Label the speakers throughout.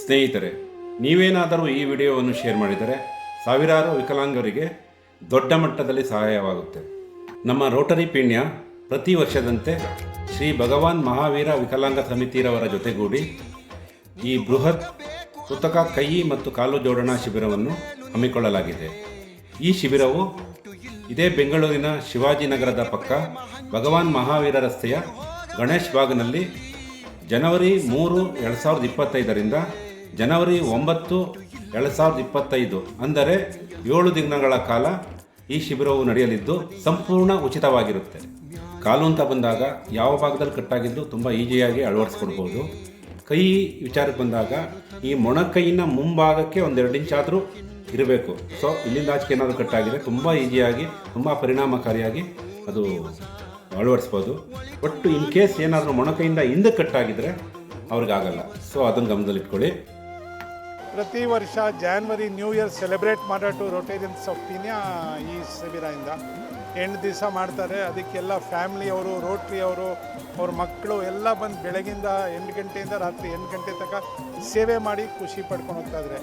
Speaker 1: ಸ್ನೇಹಿತರೆ, ನೀವೇನಾದರೂ ಈ ವಿಡಿಯೋವನ್ನು ಶೇರ್ ಮಾಡಿದರೆ ಸಾವಿರಾರು ವಿಕಲಾಂಗರಿಗೆ ದೊಡ್ಡ ಮಟ್ಟದಲ್ಲಿ ಸಹಾಯವಾಗುತ್ತೆ. ನಮ್ಮ ರೋಟರಿ ಪೀಣ್ಯ ಪ್ರತಿ ವರ್ಷದಂತೆ ಶ್ರೀ ಭಗವಾನ್ ಮಹಾವೀರ ವಿಕಲಾಂಗ ಸಮಿತಿರವರ ಜೊತೆಗೂಡಿ ಈ ಬೃಹತ್ ಕೃತಕ ಕೈ ಮತ್ತು ಕಾಲು ಜೋಡಣಾ ಶಿಬಿರವನ್ನು ಹಮ್ಮಿಕೊಳ್ಳಲಾಗಿದೆ. ಈ ಶಿಬಿರವು ಇದೇ ಬೆಂಗಳೂರಿನ ಶಿವಾಜಿನಗರದ ಪಕ್ಕ ಭಗವಾನ್ ಮಹಾವೀರ ರಸ್ತೆಯ ಗಣೇಶ್ ಬಾಗ್ನಲ್ಲಿ ಜನವರಿ ಮೂರು, ಎರಡು ಸಾವಿರದ ಇಪ್ಪತ್ತೈದರಿಂದ ಜನವರಿ ಒಂಬತ್ತು ಎರಡು ಸಾವಿರದ ಇಪ್ಪತ್ತೈದು, ಅಂದರೆ ಏಳು ದಿನಗಳ ಕಾಲ ಈ ಶಿಬಿರವು ನಡೆಯಲಿದ್ದು ಸಂಪೂರ್ಣ ಉಚಿತವಾಗಿರುತ್ತೆ. ಕಾಲು ಅಂತ ಬಂದಾಗ ಯಾವ ಭಾಗದಲ್ಲಿ ಕಟ್ಟಾಗಿದ್ದು ತುಂಬ ಈಸಿಯಾಗಿ ಅಳವಡಿಸ್ಕೊಡ್ಬೋದು. ಕೈ ವಿಚಾರಕ್ಕೆ ಬಂದಾಗ ಈ ಮೊಣಕೈಯಿನ ಮುಂಭಾಗಕ್ಕೆ ಒಂದೆರಡು ಇಂಚ್ ಆದರೂ ಇರಬೇಕು. ಸೊ, ಇಲ್ಲಿಂದ ಆಚೆಗೆ ಏನಾದರೂ ಕಟ್ಟಾಗಿದೆ ತುಂಬ ಈಜಿಯಾಗಿ, ತುಂಬ ಪರಿಣಾಮಕಾರಿಯಾಗಿ ಅದು ಅಳವಡಿಸ್ಬೋದು. ಒಟ್ಟು ಇನ್ ಕೇಸ್ ಏನಾದರೂ ಮೊಣಕೈಯಿಂದ ಹಿಂದೆ ಕಟ್ಟಾಗಿದ್ದರೆ ಅವ್ರಿಗಾಗಲ್ಲ. ಸೊ, ಅದನ್ನು ಗಮನದಲ್ಲಿಟ್ಕೊಳ್ಳಿ.
Speaker 2: ಪ್ರತಿ ವರ್ಷ ಜಾನ್ವರಿ ನ್ಯೂ ಇಯರ್ ಸೆಲೆಬ್ರೇಟ್ ಮಾಡೋಟು ರೋಟೇರಿಯನ್ಸ್ ಆಫ್ ಪೀನ್ಯಾ ಈ ಶಿಬಿರದಿಂದ. ಎಂಟು ದಿವಸ ಮಾಡ್ತಾರೆ. ಅದಕ್ಕೆಲ್ಲ ಫ್ಯಾಮ್ಲಿಯವರು ರೋಟ್ರಿಯವರು ಅವ್ರ ಮಕ್ಕಳು ಎಲ್ಲ ಬಂದು ಬೆಳಗಿಂದ ಎಂಟು ಗಂಟೆಯಿಂದ ರಾತ್ರಿ ಎಂಟು ಗಂಟೆ ತನಕ ಸೇವೆ ಮಾಡಿ ಖುಷಿ ಪಡ್ಕೊಂಡು ಹೋಗ್ತಾ ಇದ್ದಾರೆ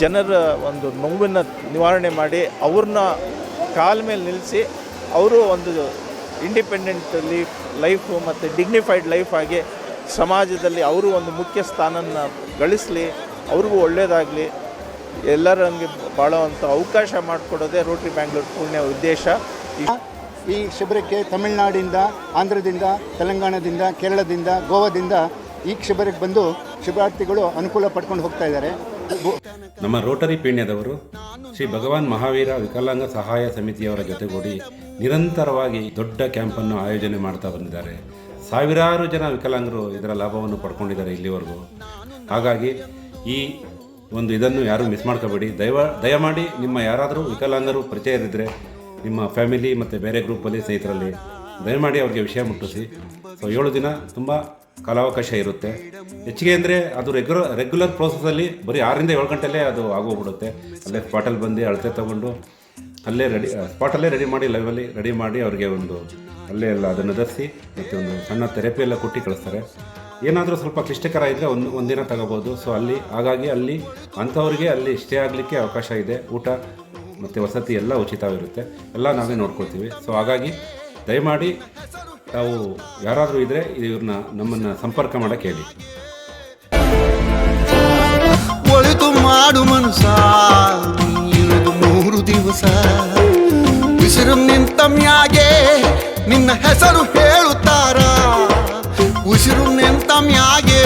Speaker 3: ಜನರ ಒಂದು ನೋವನ್ನು ನಿವಾರಣೆ ಮಾಡಿ ಅವ್ರನ್ನ ಕಾಲ ಮೇಲೆ ನಿಲ್ಲಿಸಿ ಅವರು ಒಂದು ಇಂಡಿಪೆಂಡೆಂಟ್ ಲೀಫ್ ಲೈಫು ಮತ್ತು ಡಿಗ್ನಿಫೈಡ್ ಲೈಫ್ ಆಗಿ ಸಮಾಜದಲ್ಲಿ ಅವರು ಒಂದು ಮುಖ್ಯ ಸ್ಥಾನನ ಗಳಿಸಲಿ. ಅವ್ರಿಗೂ ಒಳ್ಳೆಯದಾಗಲಿ ಎಲ್ಲರಂಗೆ ಬಾಳುವಂಥ ಅವಕಾಶ ಮಾಡಿಕೊಡೋದೇ ರೋಟ್ರಿ ಬ್ಯಾಂಗ್ಳೂರ್ ಪೂರ್ಣ ಉದ್ದೇಶ. ಈ
Speaker 4: ಈ ಶಿಬಿರಕ್ಕೆ ತಮಿಳುನಾಡಿಂದ ಆಂಧ್ರದಿಂದ ತೆಲಂಗಾಣದಿಂದ ಕೇರಳದಿಂದ ಗೋವಾದಿಂದ ಈ ಶಿಬಿರಕ್ಕೆ ಬಂದು ಶಿಬಿರಾರ್ಥಿಗಳು ಅನುಕೂಲ ಪಡ್ಕೊಂಡು ಹೋಗ್ತಾ ಇದ್ದಾರೆ. ಗೋ-
Speaker 1: ನಮ್ಮ ರೋಟರಿ ಪೀಣ್ಯದವರು ಶ್ರೀ ಭಗವಾನ್ ಮಹಾವೀರ ವಿಕಲಾಂಗ ಸಹಾಯ ಸಮಿತಿಯವರ ಜೊತೆಗೂಡಿ ನಿರಂತರವಾಗಿ ದೊಡ್ಡ ಕ್ಯಾಂಪನ್ನು ಆಯೋಜನೆ ಮಾಡ್ತಾ ಬಂದಿದ್ದಾರೆ. ಸಾವಿರಾರು ಜನ ವಿಕಲಾಂಗರು ಇದರ ಲಾಭವನ್ನು ಪಡ್ಕೊಂಡಿದ್ದಾರೆ ಇಲ್ಲಿವರೆಗೂ. ಹಾಗಾಗಿ ಈ ಒಂದು ಇದನ್ನು ಯಾರೂ ಮಿಸ್ ಮಾಡ್ಕೋಬೇಡಿ. ದಯವ, ದಯಮಾಡಿ ನಿಮ್ಮ ಯಾರಾದರೂ ವಿಕಲಾಂಗರು ಪರಿಚಯ ಇದ್ದರೆ ನಿಮ್ಮ ಫ್ಯಾಮಿಲಿ ಮತ್ತು ಬೇರೆ ಗ್ರೂಪಲ್ಲಿ ಸ್ನೇಹಿತರಲ್ಲಿ ದಯಮಾಡಿ ಅವ್ರಿಗೆ ವಿಷಯ ಮುಟ್ಟಿಸಿ. ಸೊ ಏಳು ದಿನ ತುಂಬ ಕಾಲಾವಕಾಶ ಇರುತ್ತೆ. ಹೆಚ್ಚಿಗೆ ಅಂದರೆ ಅದು ರೆಗ್ಯುಲರ್ ರೆಗ್ಯುಲರ್ ಪ್ರೋಸೆಸಲ್ಲಿ ಬರೀ ಆರರಿಂದ ಏಳು ಗಂಟೆಲ್ಲೇ ಅದು ಆಗೋಗ್ಬಿಡುತ್ತೆ. ಅಲ್ಲೇ ಸ್ಪಾಟಲ್ಲಿ ಬಂದು ಅಳತೆ ತೊಗೊಂಡು ಅಲ್ಲೇ ರೆಡಿ ಸ್ಪಾಟಲ್ಲೇ ರೆಡಿ ಮಾಡಿ ಲೈವಲ್ಲಿ ರೆಡಿ ಮಾಡಿ ಅವ್ರಿಗೆ ಒಂದು ಅಲ್ಲೇ ಎಲ್ಲ ಅದನ್ನು ಧರಿಸಿ ಮತ್ತು ಒಂದು ಸಣ್ಣ ಥೆರಪಿ ಎಲ್ಲ ಕೊಟ್ಟು ಕಳಿಸ್ತಾರೆ. ಏನಾದರೂ ಸ್ವಲ್ಪ ಕ್ಲಿಷ್ಟಕರ ಇದ್ದರೆ ಒಂದು ಒಂದಿನ ತಗೋಬೋದು. ಸೊ ಅಲ್ಲಿ, ಹಾಗಾಗಿ ಅಲ್ಲಿ ಅಂಥವ್ರಿಗೆ ಅಲ್ಲಿ ಸ್ಟೇ ಆಗಲಿಕ್ಕೆ ಅವಕಾಶ ಇದೆ. ಊಟ ಮತ್ತು ವಸತಿ ಎಲ್ಲ ಉಚಿತವಿರುತ್ತೆ. ಎಲ್ಲ ನಾವೇ ನೋಡ್ಕೊಳ್ತೀವಿ. ಸೊ ಹಾಗಾಗಿ ದಯಮಾಡಿ ತಾವು ಯಾರಾದರೂ ಇದ್ದರೆ ಇವ್ರನ್ನ ನಮ್ಮನ್ನು ಸಂಪರ್ಕ ಮಾಡೋಕ್ಕೆ ಹೇಳಿ.
Speaker 5: ಒಳಿತು ಮಾಡು ಮನಸ ಮೂರು ದಿವಸ. ಬಿಸಿರು ನಿಂತ ಮ್ಯಾಗೆ ನಿನ್ನ ಹೆಸರು ಹೇಳು ಉಸಿರು ನೆಂತ ಮ್ಯಾಗೆ